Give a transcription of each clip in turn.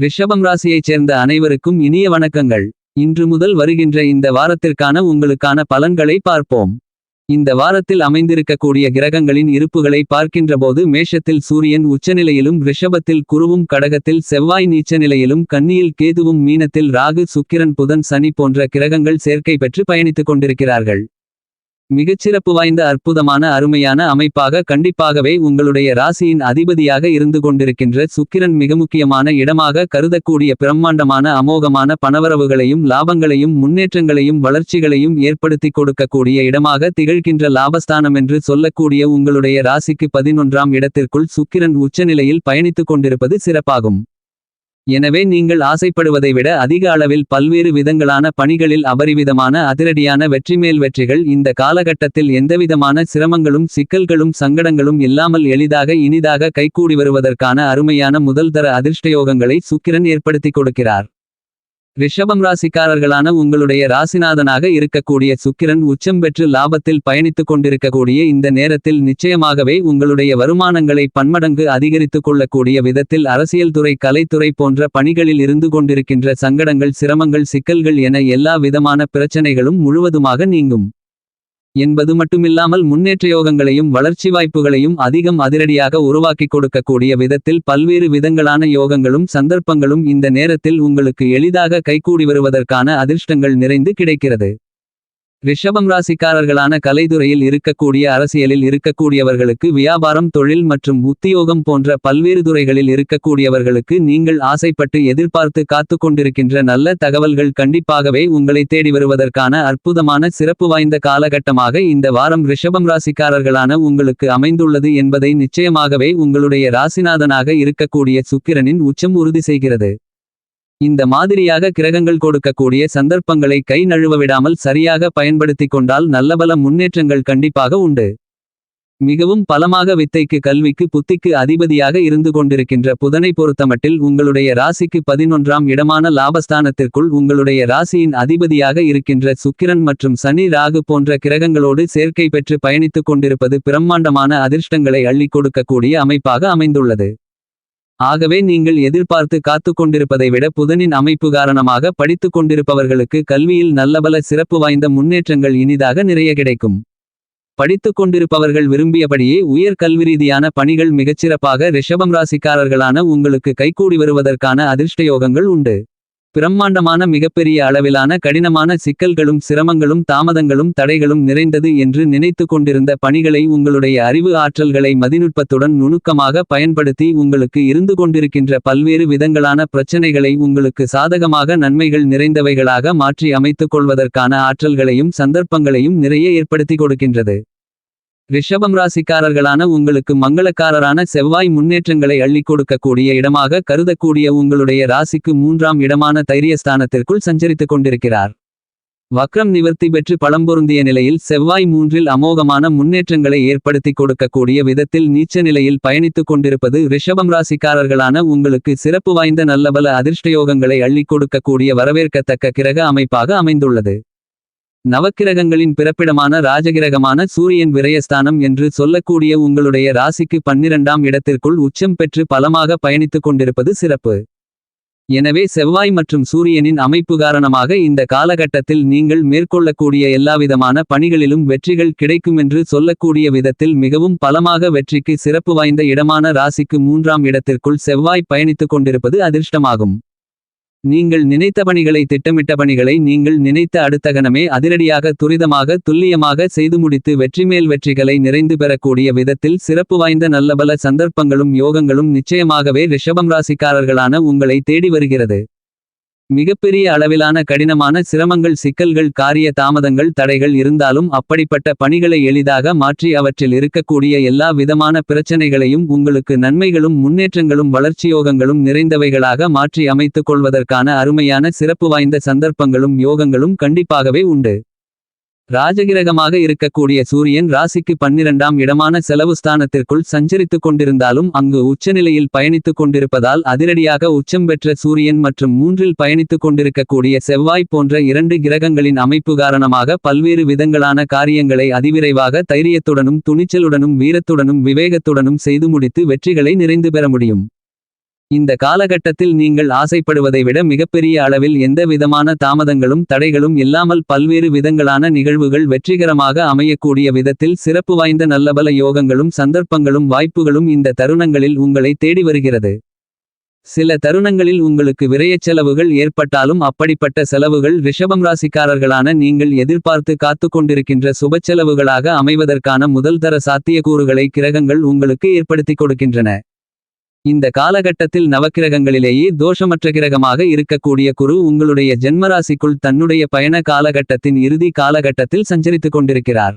ரிஷபம் ராசியைச் சேர்ந்த அனைவருக்கும் இனிய வணக்கங்கள். இன்று முதல் வருகின்ற இந்த வாரத்திற்கான உங்களுக்கான பலன்களை பார்ப்போம். இந்த வாரத்தில் அமைந்திருக்கக்கூடிய கிரகங்களின் இருப்புகளை பார்க்கின்றபோது மேஷத்தில் சூரியன் உச்சநிலையிலும் ரிஷபத்தில் குருவும் கடகத்தில் செவ்வாய் நீச்சநிலையிலும் கன்னியில் கேதுவும் மீனத்தில் ராகு சுக்கிரன் புதன் சனி போன்ற கிரகங்கள் சேர்க்கை பெற்று பயணித்துக் கொண்டிருக்கிறார்கள். மிகச்சிறப்பு வாய்ந்த அற்புதமான அருமையான அமைப்பாக கண்டிப்பாகவே உங்களுடைய ராசியின் அதிபதியாக இருந்து கொண்டிருக்கின்ற சுக்கிரன் மிக முக்கியமான இடமாக கருதக்கூடிய பிரம்மாண்டமான அமோகமான பணவரவுகளையும் லாபங்களையும் முன்னேற்றங்களையும் வளர்ச்சிகளையும் ஏற்படுத்திக் கொடுக்கக்கூடிய இடமாக திகழ்கின்ற லாபஸ்தானம் என்று சொல்லக்கூடிய உங்களுடைய ராசிக்கு பதினொன்றாம் இடத்திற்குள் சுக்கிரன் உச்சநிலையில் பயணித்துக் கொண்டிருப்பது சிறப்பாகும். எனவே நீங்கள் ஆசைப்படுவதை விட அதிக அளவில் பல்வேறு விதங்களான பணிகளில் அபரிவிதமான அதிரடியான வெற்றிமேல் வெற்றிகள் இந்த காலகட்டத்தில் எந்தவிதமான சிரமங்களும் சிக்கல்களும் சங்கடங்களும் இல்லாமல் எளிதாக இனிதாக கைகூடி வருவதற்கான அருமையான முதல்தர அதிர்ஷ்டயோகங்களை சுக்கிரன் ஏற்படுத்திக் கொடுக்கிறார். ரிஷபம் ராசிக்காரர்களான உங்களுடைய ராசிநாதனாக இருக்கக்கூடிய சுக்கிரன் உச்சம் பெற்று லாபத்தில் பயணித்துக் கொண்டிருக்கக்கூடிய இந்த நேரத்தில் நிச்சயமாகவே உங்களுடைய வருமானங்களை பன்மடங்கு அதிகரித்துக் கொள்ளக்கூடிய விதத்தில் அரசியல் துறை கலைத்துறை போன்ற பணிகளில் இருந்து கொண்டிருக்கின்ற சங்கடங்கள் சிரமங்கள் சிக்கல்கள் என எல்லா விதமான பிரச்சனைகளும் முழுவதுமாக நீங்கும். என்பது மட்டுமில்லாமல் முன்னேற்ற யோகங்களையும் வளர்ச்சி வாய்ப்புகளையும் அதிகம் அதிரடியாக உருவாக்கிக் கொடுக்கக்கூடிய விதத்தில் பல்வேறு விதங்களான யோகங்களும் சந்தர்ப்பங்களும் இந்த நேரத்தில் உங்களுக்கு எளிதாக கைகூடி வருவதற்கான அதிர்ஷ்டங்கள் நிறைந்து கிடைக்கிறது. ரிஷபம் ராசிக்காரர்களான கலைத்துறையில் இருக்கக்கூடிய அரசியலில் இருக்கக்கூடியவர்களுக்கு வியாபாரம் தொழில் மற்றும் உத்தியோகம் போன்ற பல்வேறு துறைகளில் இருக்கக்கூடியவர்களுக்கு நீங்கள் ஆசைப்பட்டு எதிர்பார்த்து காத்து கொண்டிருக்கின்ற நல்ல தகவல்கள் கண்டிப்பாகவே உங்களை தேடி வருவதற்கான அற்புதமான சிறப்பு வாய்ந்த காலகட்டமாக இந்த வாரம் ரிஷபம் ராசிக்காரர்களான உங்களுக்கு அமைந்துள்ளது என்பதை நிச்சயமாகவே உங்களுடைய ராசிநாதனாக இருக்கக்கூடிய சுக்கிரனின் உச்சம் உறுதி செய்கிறது. இந்த மாதிரியாக கிரகங்கள் கொடுக்கக்கூடிய சந்தர்ப்பங்களை கை நழுவவிடாமல் சரியாக பயன்படுத்திக் கொண்டால் நல்லபல முன்னேற்றங்கள் கண்டிப்பாக உண்டு. மிகவும் பலமாக வித்தைக்கு கல்விக்கு புத்திக்கு அதிபதியாக இருந்து கொண்டிருக்கின்ற புதனை பொறுத்தமட்டில் உங்களுடைய ராசிக்கு பதினொன்றாம் இடமான லாபஸ்தானத்திற்குள் உங்களுடைய ராசியின் அதிபதியாக இருக்கின்ற சுக்கிரன் மற்றும் சனி ராகு போன்ற கிரகங்களோடு சேர்க்கை பெற்று பயணித்துக் கொண்டிருப்பது பிரம்மாண்டமான அதிர்ஷ்டங்களை அள்ளிக் கொடுக்கக்கூடிய அமைப்பாக அமைந்துள்ளது. ஆகவே நீங்கள் எதிர்பார்த்து காத்து கொண்டிருப்பதை விட புதனின் அமைப்பு காரணமாக படித்துக் கொண்டிருப்பவர்களுக்கு கல்வியில் நல்லபல சிறப்பு வாய்ந்த முன்னேற்றங்கள் இனிதாக நிறைய கிடைக்கும். படித்துக் கொண்டிருப்பவர்கள் விரும்பியபடியே உயர் கல்வி ரீதியான பணிகள் மிகச்சிறப்பாக ரிஷபம் ராசிக்காரர்களான உங்களுக்கு கைகூடி வருவதற்கான அதிர்ஷ்டயோகங்கள் உண்டு. பிரம்மாண்டமான மிகப்பெரிய அளவிலான கடினமான சிக்கல்களும் சிரமங்களும் தாமதங்களும் தடைகளும் நிறைந்தது என்று நினைத்து கொண்டிருந்த பணிகளை உங்களுடைய அறிவு ஆற்றல்களை மதிநுட்பத்துடன் நுணுக்கமாக பயன்படுத்தி உங்களுக்கு இருந்து கொண்டிருக்கின்ற பல்வேறு விதங்களான பிரச்சனைகளை உங்களுக்கு சாதகமாக நன்மைகள் நிறைந்தவைகளாக மாற்றி அமைத்துக் கொள்வதற்கான ஆற்றல்களையும் சந்தர்ப்பங்களையும் நிறைய ஏற்படுத்தி கொடுக்கின்றது. ரிஷபம் ராசிக்காரர்களான உங்களுக்கு மங்களக்காரரான செவ்வாய் முன்னேற்றங்களை அள்ளிக் கொடுக்கக்கூடிய இடமாக கருதக்கூடிய உங்களுடைய ராசிக்கு மூன்றாம் இடமான தைரியஸ்தானத்திற்குள் சஞ்சரித்துக் கொண்டிருக்கிறார். வக்ரம் நிவர்த்தி பெற்று பழம்பொருந்திய நிலையில் செவ்வாய் மூன்றில் அமோகமான முன்னேற்றங்களை ஏற்படுத்திக் கொடுக்கக்கூடிய விதத்தில் நீச்ச நிலையில் பயணித்துக் கொண்டிருப்பது ரிஷபம் ராசிக்காரர்களான உங்களுக்கு சிறப்பு வாய்ந்த நல்லபல அதிர்ஷ்டயோகங்களை அள்ளிக் கொடுக்கக்கூடிய வரவேற்கத்தக்க கிரக அமைப்பாக அமைந்துள்ளது. நவக்கிரகங்களின் பிறப்பிடமான ராஜகிரகமான சூரியன் விரயஸ்தானம் என்று சொல்லக்கூடிய உங்களுடைய ராசிக்கு பன்னிரண்டாம் இடத்திற்குள் உச்சம் பெற்று பலமாக பயணித்துக் கொண்டிருப்பது சிறப்பு. எனவே செவ்வாய் மற்றும் சூரியனின் அமைப்பு காரணமாக இந்த காலகட்டத்தில் நீங்கள் மேற்கொள்ளக்கூடிய எல்லாவிதமான பணிகளிலும் வெற்றிகள் கிடைக்குமென்று சொல்லக்கூடிய விதத்தில் மிகவும் பலமாக வெற்றிக்கு சிறப்பு வாய்ந்த இடமான ராசிக்கு மூன்றாம் இடத்திற்குள் செவ்வாய் பயணித்துக் கொண்டிருப்பது அதிர்ஷ்டமாகும். நீங்கள் நினைத்த பணிகளை திட்டமிட்ட பணிகளை நீங்கள் நினைத்த அடுத்த கணமே அதிரடியாக துரிதமாக துல்லியமாக செய்து முடித்து வெற்றிமேல் வெற்றிகளை நிறைந்து பெறக்கூடிய விதத்தில் சிறப்பு வாய்ந்த நல்லபல சந்தர்ப்பங்களும் யோகங்களும் நிச்சயமாகவே ரிஷபம் ராசிக்காரர்களான உங்களை தேடி வருகிறது. மிகப்பெரிய அளவிலான கடினமான சிரமங்கள் சிக்கல்கள் காரிய தாமதங்கள் தடைகள் இருந்தாலும் அப்படிப்பட்ட பணிகளை எளிதாக மாற்றி அவற்றில் இருக்கக்கூடிய எல்லா விதமான பிரச்சனைகளையும் உங்களுக்கு நன்மைகளும் முன்னேற்றங்களும் வளர்ச்சியோகங்களும் நிறைந்தவைகளாக மாற்றி அமைத்துக் கொள்வதற்கான அருமையான சிறப்பு வாய்ந்த சந்தர்ப்பங்களும் யோகங்களும் கண்டிப்பாகவே உண்டு. ராஜகிரகமாக இருக்கக்கூடிய சூரியன் ராசிக்கு பன்னிரண்டாம் இடமான செலவு ஸ்தானத்திற்குள் சஞ்சரித்துக் கொண்டிருந்தாலும் அங்கு உச்சநிலையில் பயணித்துக் கொண்டிருப்பதால் அதிரடியாக உச்சம் பெற்ற சூரியன் மற்றும் மூன்றில் பயணித்துக் கொண்டிருக்கக்கூடிய செவ்வாய் போன்ற இரண்டு கிரகங்களின் அமைப்பு காரணமாக பல்வேறு விதங்களான காரியங்களை அதிவிரைவாக தைரியத்துடனும் துணிச்சலுடனும் வீரத்துடனும் விவேகத்துடனும் செய்து முடித்து வெற்றிகளை நிறைந்து பெற முடியும். இந்த காலகட்டத்தில் நீங்கள் ஆசைப்படுவதை விட மிகப்பெரிய அளவில் எந்த விதமான தாமதங்களும் தடைகளும் இல்லாமல் பல்வேறு விதங்களான நிகழ்வுகள் வெற்றிகரமாக அமையக்கூடிய விதத்தில் சிறப்பு வாய்ந்த நல்லபல யோகங்களும் சந்தர்ப்பங்களும் வாய்ப்புகளும் இந்த தருணங்களில் உங்களை தேடி வருகிறது. சில தருணங்களில் உங்களுக்கு விரயச் செலவுகள் ஏற்பட்டாலும் அப்படிப்பட்ட செலவுகள் ரிஷபம் ராசிக்காரர்களான நீங்கள் எதிர்பார்த்து காத்து கொண்டிருக்கின்ற சுபச்செலவுகளாக அமைவதற்கான முதல்தர சாத்தியக்கூறுகளை கிரகங்கள் உங்களுக்கு ஏற்படுத்திக் கொடுக்கின்றன. இந்த காலகட்டத்தில் நவக்கிரகங்களிலேயே தோஷமற்ற கிரகமாக இருக்கக்கூடிய குரு உங்களுடைய ஜென்மராசிக்குள் தன்னுடைய பயண காலகட்டத்தின் இறுதி காலகட்டத்தில் சஞ்சரித்துக் கொண்டிருக்கிறார்.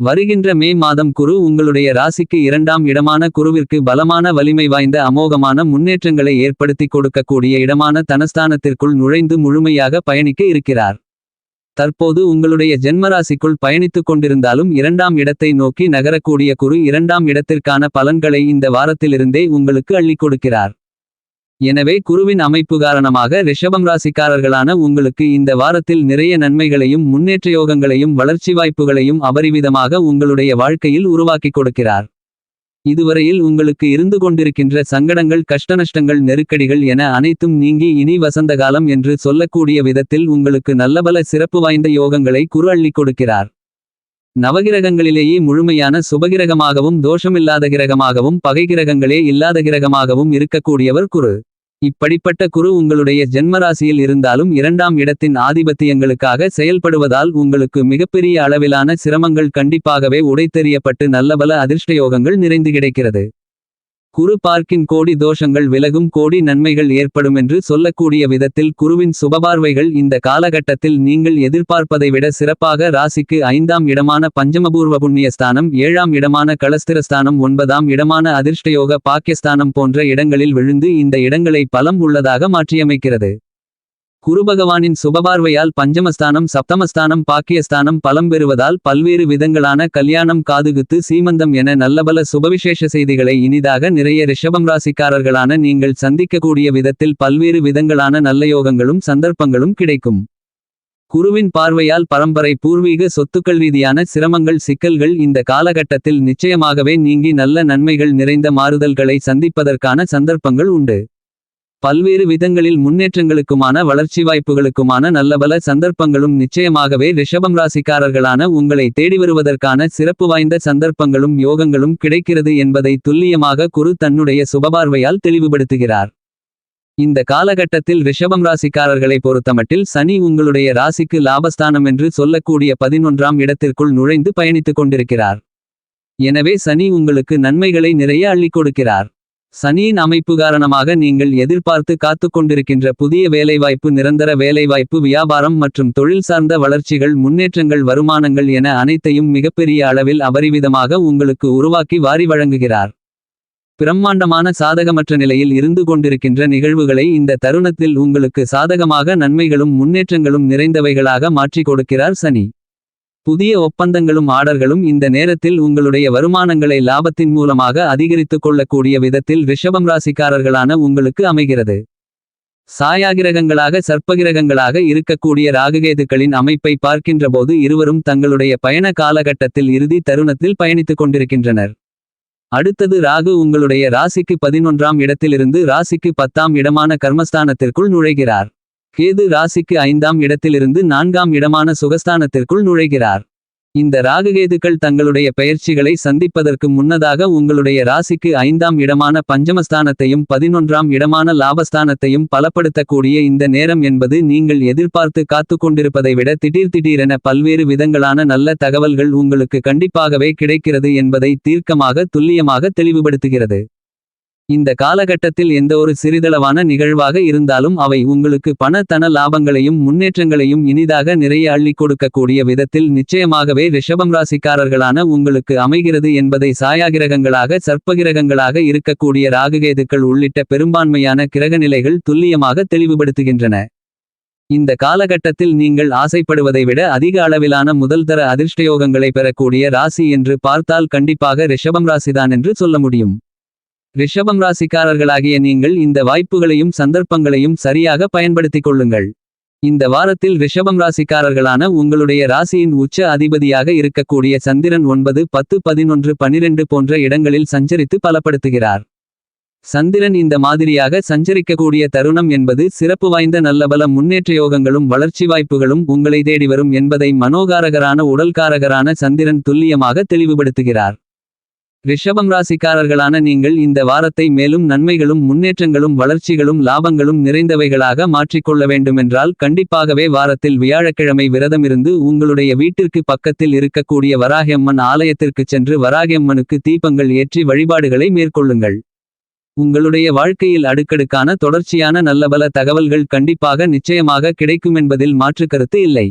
வருகின்ற மே மாதம் குரு உங்களுடைய ராசிக்கு இரண்டாம் இடமான குருவிற்கு பலமான வலிமை வாய்ந்த அமோகமான முன்னேற்றங்களை ஏற்படுத்திக் கொடுக்கக்கூடிய இடமான தனஸ்தானத்திற்குள் நுழைந்து முழுமையாக பயணிக்க இருக்கிறார். தற்போது உங்களுடைய ஜென்மராசிக்குள் பயணித்துக் கொண்டிருந்தாலும் இரண்டாம் இடத்தை நோக்கி நகரக்கூடிய குரு இரண்டாம் இடத்திற்கான பலன்களை இந்த வாரத்திலிருந்தே உங்களுக்கு அள்ளிக் கொடுக்கிறார். எனவே குருவின் அமைப்பு காரணமாக ரிஷபம் ராசிக்காரர்களான உங்களுக்கு இந்த வாரத்தில் நிறைய நன்மைகளையும் முன்னேற்ற யோகங்களையும் வளர்ச்சி வாய்ப்புகளையும் அபரிவிதமாக உங்களுடைய வாழ்க்கையில் உருவாக்கிக் கொடுக்கிறார். இதுவரையில் உங்களுக்கு இருந்து கொண்டிருக்கின்ற சங்கடங்கள் கஷ்டநஷ்டங்கள் நெருக்கடிகள் என அனைத்தும் நீங்கி இனி வசந்தகாலம் என்று சொல்லக்கூடிய விதத்தில் உங்களுக்கு நல்லபல சிறப்பு வாய்ந்த யோகங்களை குரு அள்ளிக் கொடுக்கிறார். நவகிரகங்களிலேயே முழுமையான சுபகிரகமாகவும் தோஷமில்லாத கிரகமாகவும் பகைகிரகங்களே இல்லாத கிரகமாகவும் இருக்கக்கூடியவர் குரு. இப்படிப்பட்ட குரு உங்களுடைய ஜென்மராசியில் இருந்தாலும் இரண்டாம் இடத்தின் ஆதிபத்தியங்களுக்காக செயல்படுவதால் உங்களுக்கு மிகப்பெரிய அளவிலான சிரமங்கள் கண்டிப்பாகவே உடைத்தெறியப்பட்டு நல்லபல அதிர்ஷ்டயோகங்கள் நிறைந்து கிடைக்கிறது. குரு பார்க்கின் கோடி தோஷங்கள் விலகும் கோடி நன்மைகள் ஏற்படுமென்று சொல்லக்கூடிய விதத்தில் குருவின் சுபபார்வைகள் இந்த காலகட்டத்தில் நீங்கள் எதிர்பார்ப்பதை விட சிறப்பாக ராசிக்கு ஐந்தாம் இடமான பஞ்சமபூர்வ புண்ணியஸ்தானம் ஏழாம் இடமான களஸ்திரஸ்தானம் ஒன்பதாம் இடமான அதிர்ஷ்டயோக பாக்கியஸ்தானம் போன்ற இடங்களில் விழுந்து இந்த இடங்களை பலம் உள்ளதாக மாற்றியமைக்கிறது. குருபகவானின் சுபபார்வையால் பஞ்சமஸ்தானம் சப்தமஸ்தானம் பாக்கியஸ்தானம் பலம் பெறுவதால் பல்வேறு விதங்களான கல்யாணம் காதுகுத்து சீமந்தம் என நல்லபல சுபவிசேஷ செய்திகளை இனிதாக நிறைய ரிஷபம் ராசிக்காரர்களான நீங்கள் சந்திக்கக்கூடிய விதத்தில் பல்வேறு விதங்களான நல்ல யோகங்களும் சந்தர்ப்பங்களும் கிடைக்கும். குருவின் பார்வையால் பரம்பரை பூர்வீக சொத்துக்கள் ரீதியான சிரமங்கள் சிக்கல்கள் இந்த காலகட்டத்தில் நிச்சயமாகவே நீங்கி நல்ல நன்மைகள் நிறைந்த மாறுதல்களை சந்திப்பதற்கான சந்தர்ப்பங்கள் உண்டு. பல்வேறு விதங்களில் முன்னேற்றங்களுக்குமான வளர்ச்சி வாய்ப்புகளுக்குமான நல்லபல சந்தர்ப்பங்களும் நிச்சயமாகவே ரிஷபம் ராசிக்காரர்களான உங்களை தேடி வருவதற்கான சிறப்பு வாய்ந்த சந்தர்ப்பங்களும் யோகங்களும் கிடைக்கிறது என்பதை துல்லியமாக குரு தன்னுடைய சுபபார்வையால் தெளிவுபடுத்துகிறார். இந்த காலகட்டத்தில் ரிஷபம் ராசிக்காரர்களை பொறுத்தமட்டில் சனி உங்களுடைய ராசிக்கு லாபஸ்தானம் என்று சொல்லக்கூடிய பதினொன்றாம் இடத்திற்குள் நுழைந்து பயணித்துக் கொண்டிருக்கிறார். எனவே சனி உங்களுக்கு நன்மைகளை நிறைய அள்ளிக் கொடுக்கிறார். சனியின் அமைப்பு காரணமாக நீங்கள் எதிர்பார்த்து காத்துக் கொண்டிருக்கின்ற புதிய வேலைவாய்ப்பு நிரந்தர வேலைவாய்ப்பு வியாபாரம் மற்றும் தொழில் சார்ந்த வளர்ச்சிகள் முன்னேற்றங்கள் வருமானங்கள் என அனைத்தையும் மிகப்பெரிய அளவில் அபரிவிதமாக உங்களுக்கு உருவாக்கி வாரி வழங்குகிறார். பிரம்மாண்டமான சாதகமற்ற நிலையில் இருந்து கொண்டிருக்கின்ற நிகழ்வுகளை இந்த தருணத்தில் உங்களுக்கு சாதகமாக நன்மைகளும் முன்னேற்றங்களும் நிறைந்தவைகளாக மாற்றிக் கொடுக்கிறார் சனி. புதிய ஒப்பந்தங்களும் ஆர்டர்களும் இந்த நேரத்தில் உங்களுடைய வருமானங்களை லாபத்தின் மூலமாக அதிகரித்துக் கொள்ளக்கூடிய விதத்தில் ரிஷபம் ராசிக்காரர்களான உங்களுக்கு அமைகிறது. சாயாகிரகங்களாக சர்ப்பகிரகங்களாக இருக்கக்கூடிய ராகுகேதுக்களின் அமைப்பை பார்க்கின்றபோது இருவரும் தங்களுடைய பயண காலகட்டத்தில் இறுதி தருணத்தில் பயணித்துக் கொண்டிருக்கின்றனர். அடுத்தது ராகு உங்களுடைய ராசிக்கு பதினொன்றாம் இடத்திலிருந்து ராசிக்கு பத்தாம் இடமான கர்மஸ்தானத்திற்குள் நுழைகிறார். கேது ராசிக்கு ஐந்தாம் இடத்திலிருந்து நான்காம் இடமான சுகஸ்தானத்திற்குள் நுழைகிறார். இந்த ராகுகேதுக்கள் தங்களுடைய பெயர்ச்சிகளை சந்திப்பதற்கு முன்னதாக உங்களுடைய ராசிக்கு ஐந்தாம் இடமான பஞ்சமஸ்தானத்தையும் பதினொன்றாம் இடமான லாபஸ்தானத்தையும் பலப்படுத்தக்கூடிய இந்த நேரம் என்பது நீங்கள் எதிர்பார்த்து காத்து கொண்டிருப்பதை விட திடீர் திடீரென பல்வேறு விதங்களான நல்ல தகவல்கள் உங்களுக்கு கண்டிப்பாகவே கிடைக்கிறது என்பதை தீர்க்கமாக துல்லியமாக தெளிவுபடுத்துகிறது. இந்த காலகட்டத்தில் எந்தவொரு சிறிதளவான நிகழ்வாக இருந்தாலும் அவை உங்களுக்கு பண தன லாபங்களையும் முன்னேற்றங்களையும் இனிதாக நிறைய அள்ளி கொடுக்கக்கூடிய விதத்தில் நிச்சயமாகவே ரிஷபம் ராசிக்காரர்களான உங்களுக்கு அமைகிறது என்பதை சாயாகிரகங்களாக சர்ப்பகிரகங்களாக இருக்கக்கூடிய ராகுகேதுக்கள் உள்ளிட்ட பெரும்பான்மையான கிரகநிலைகள் துல்லியமாக தெளிவுபடுத்துகின்றன. இந்த காலகட்டத்தில் நீங்கள் ஆசைப்படுவதை விட அதிக அளவிலான முதல்தர அதிர்ஷ்டயோகங்களை பெறக்கூடிய ராசி என்று பார்த்தால் கண்டிப்பாக ரிஷபம் ராசிதான் என்று சொல்ல முடியும். ரிஷபம் ராசிக்காரர்களாகிய நீங்கள் இந்த வாய்ப்புகளையும் சந்தர்ப்பங்களையும் சரியாக பயன்படுத்திக் கொள்ளுங்கள். இந்த வாரத்தில் ரிஷபம் ராசிக்காரர்களான உங்களுடைய ராசியின் உச்ச அதிபதியாக இருக்கக்கூடிய சந்திரன் ஒன்பது பத்து பதினொன்று பனிரெண்டு போன்ற இடங்களில் சஞ்சரித்து பலப்படுத்துகிறார். சந்திரன் இந்த மாதிரியாக சஞ்சரிக்கக்கூடிய தருணம் என்பது சிறப்பு வாய்ந்த நல்லபல முன்னேற்ற யோகங்களும் வளர்ச்சி வாய்ப்புகளும் உங்களை தேடி வரும் என்பதை மனோகாரகரான உடல்காரகரான சந்திரன் துல்லியமாக தெளிவுபடுத்துகிறார் ரிஷபம் ராசிக்காரர்களான நீங்கள் இந்த வாரத்தை மேலும் நன்மைகளும் முன்னேற்றங்களும் வளர்ச்சிகளும் லாபங்களும் நிறைந்தவைகளாக மாற்றிக்கொள்ள வேண்டுமென்றால் கண்டிப்பாகவே வாரத்தில் வியாழக்கிழமை விரதமிருந்து உங்களுடைய வீட்டிற்கு பக்கத்தில் இருக்கக்கூடிய வராகியம்மன் ஆலயத்திற்குச் சென்று வராகியம்மனுக்கு தீபங்கள் ஏற்றி வழிபாடுகளை மேற்கொள்ளுங்கள். உங்களுடைய வாழ்க்கையில் அடுக்கடுக்கான தொடர்ச்சியான நல்லபல தகவல்கள் கண்டிப்பாக நிச்சயமாக கிடைக்குமென்பதில் மாற்றுக்கருத்து இல்லை.